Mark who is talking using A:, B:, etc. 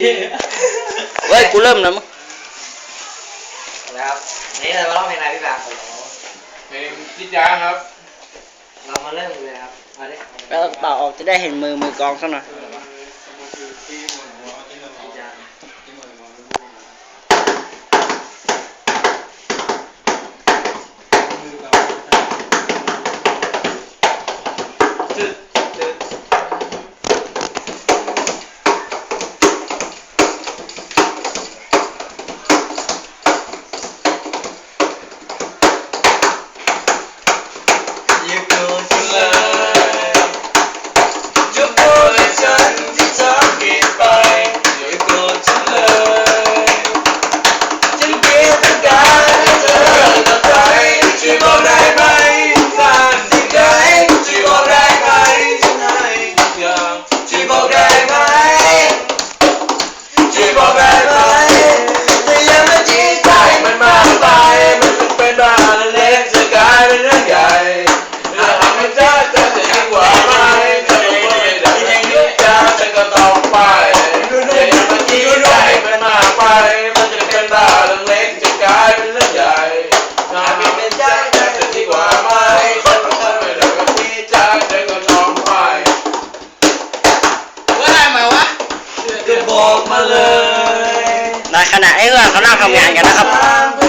A: เฮ้ย กูเริ่มแล้วมั้ง
B: นะครับนี่เรามาร้องเพลงอะไรพี่บาง
C: เพลงจิตยาครับ
B: เรามาเริ่มเลยครับมาดิ
A: แล้วเป่าออกจะได้เห็นมือมือกลองสักหน่อย
B: อย่ ไม่เป็นใจเธอจะยิ่งกว่าไหมฉันก็ทำไม่ได้ไม่จริงใจฉันก็ต้องไป
C: ว่าได้ไหมวะ
B: ก็บอกมาเลย
A: ในขณะไอ้เพื่อนเขานั่งทำงานกันนะครับไ